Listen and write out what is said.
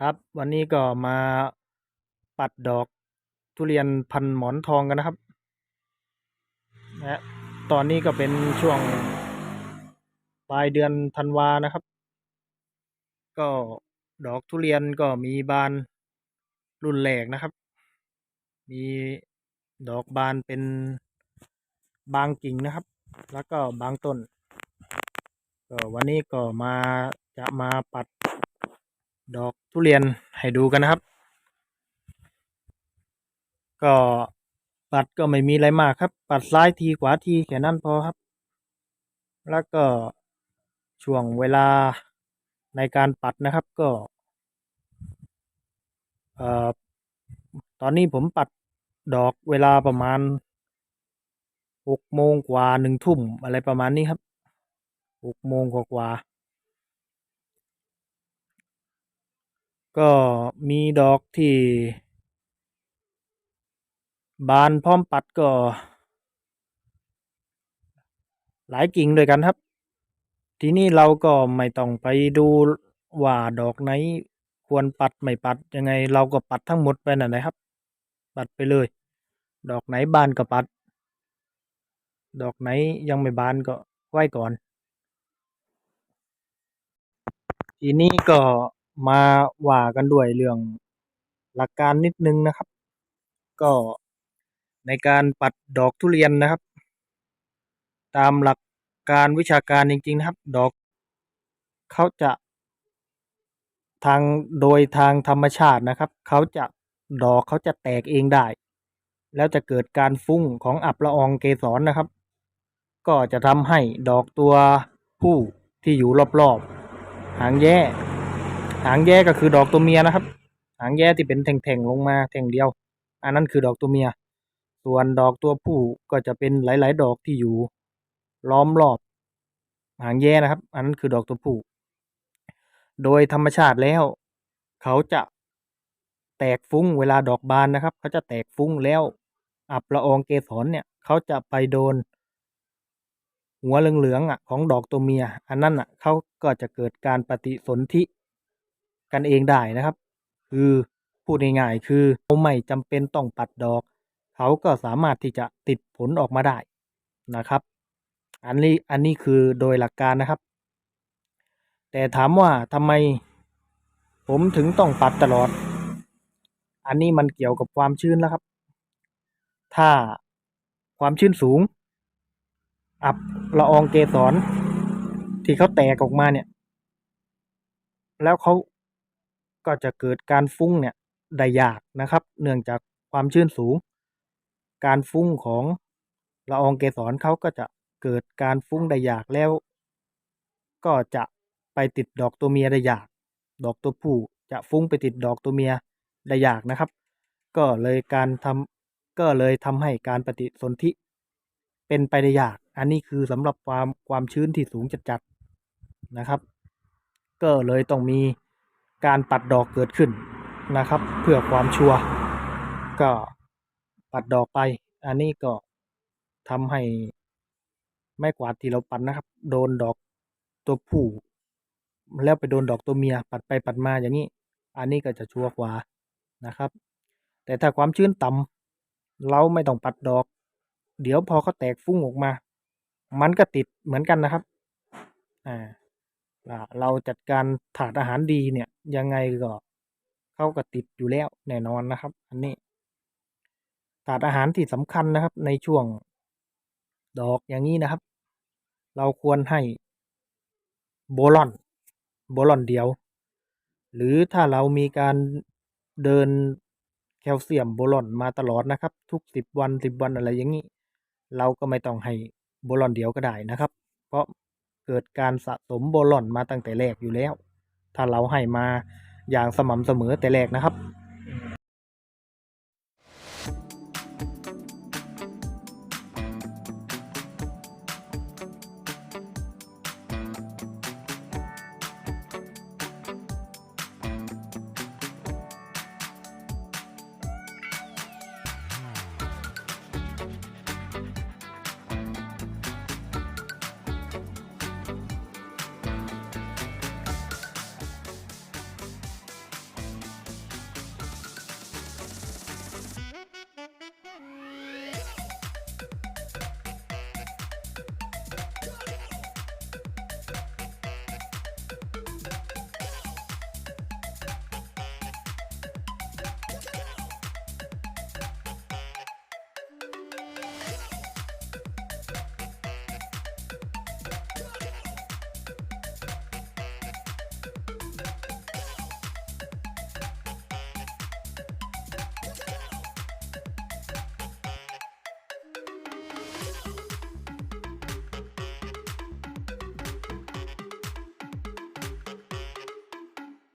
ครับวันนี้ก็มาปัดดอกทุเรียนพันหมอนทองกันนะครับนะตอนนี้ก็เป็นช่วงปลายเดือนธันวานะครับ ก็ดอกทุเรียนก็มีบานรุ่นแรกนะครับ มีดอกบานเป็นบางกิ่งนะครับ แล้วก็บางต้นก็วันนี้ก็มาจะมาปัด ดอกทุเรียนให้ดูกันนะครับ ก็ปัดก็ไม่มีอะไรมากครับ ปัดซ้ายทีขวาทีแค่นั้นพอครับ แล้วก็ช่วงเวลาในการปัดนะครับก็เอ่อตอนนี้ผมปัดดอกเวลาประมาณหกโมงกว่าหนึ่งทุ่มอะไรประมาณนี้ครับหกโมงกว่าๆ ก็มีดอกที่ บานพร้อมปัดก็ หลายกิ่งด้วยกันครับ ทีนี้เราก็ไม่ต้องไปดูว่าดอกไหนควรปัดไม่ปัดยังไง เราก็ปัดทั้งหมดไปนั่นนะครับ ปัดไปเลย ดอกไหนบานก็ปัด ดอกไหนยังไม่บานก็ไว้ก่อน ทีนี้ก็ มาว่ากันด้วยเรื่องหลักการนิดนึงนะครับ ก็ในการปัดดอกทุเรียนนะครับ ตามหลักการวิชาการจริง ๆ นะครับ ดอกเขาจะ ทางโดยทางธรรมชาตินะครับ เขาจะดอกเขาจะแตกเองได้ แล้วจะเกิดการฟุ้งของอับละอองเกสรนะครับ ก็จะทำให้ดอกตัวผู้ที่อยู่รอบๆหางแย่ หางแย่ก็คือดอกตัวเมียนะครับ หางแย่ที่เป็นแท่งๆลงมาแท่งเดียว อันนั้นคือดอกตัวเมีย ส่วนดอกตัวผู้ก็จะเป็นหลาย ๆ ดอกที่อยู่ ล้อมรอบ หางแย่นะครับ อันนั้นคือดอกตัวผู้โดยธรรมชาติแล้ว เขาจะแตกฟุ้งเวลาดอกบานนะครับ เขาจะแตกฟุ้งแล้ว อับละอองเกสรเนี่ย เขาจะไปโดน หัวเหลืองๆอะของดอกตัวเมีย อันนั้นอะเขาก็จะเกิดการปฏิสนธิ กันเองได้นะครับ คือพูดง่ายๆคือเขาไม่จำเป็นต้องปัดดอก เขาก็สามารถที่จะติดผลออกมาได้นะครับ อันนี้อันนี้คือโดยหลักการนะครับ แต่ถามว่าทำไมผมถึงต้องปัดตลอด อันนี้มันเกี่ยวกับความชื้นแล้วครับ ถ้าความชื้นสูง อับละอองเกสรที่เขาแตกออกมาเนี่ย แล้วเขา ก็จะเกิดการฟุ้งเนี่ยได้ยากนะครับ เนื่องจากความชื้นสูง การฟุ้งของละอองเกสรเขาก็จะเกิดการฟุ้งได้ยากแล้ว ก็จะไปติดดอกตัวเมียได้ยาก ดอกตัวผู้จะฟุ้งไปติดดอกตัวเมียได้ยากนะครับ ก็เลยการทำก็เลยทำให้การปฏิสนธิเป็นไปได้ยาก อันนี้คือสำหรับความความชื้นที่สูงจัดๆนะครับ ก็เลยต้องมี การปัดดอกเกิดขึ้นนะครับ เพื่อความชัวร์ก็ปัดดอกไป อันนี้ก็ทำให้ไม้กวาดที่เราปัดนะครับ โดนดอกตัวผู้แล้วไปโดนดอกตัวเมียปัดไปปัดมาอย่างนี้ อันนี้ก็จะชัวร์กว่านะครับ แต่ถ้าความชื้นต่ำเราไม่ต้องปัดดอก เดี๋ยวพอเขาแตกฟุ้งออกมา มันก็ติดเหมือนกันนะครับอ่าเราจัดการถาดอาหารดีเนี่ย ยังไงก็เขาก็ติดอยู่แล้วแน่นอนนะครับ อันนี้ถาดอาหารที่สำคัญนะครับ ในช่วงดอกอย่างนี้นะครับ เราควรให้โบลอนโบลอนเดียว หรือถ้าเรามีการเดินแคลเซียมโบลอนมาตลอดนะครับ ทุกสิบวันสิบวันอะไรอย่างนี้ เราก็ไม่ต้องให้โบลอนเดียวก็ได้นะครับ เพราะเกิดการสะสมโบลอนมาตั้งแต่แรกอยู่แล้ว ถ้าเราให้มาอย่างสม่ำเสมอแต่แรกนะครับ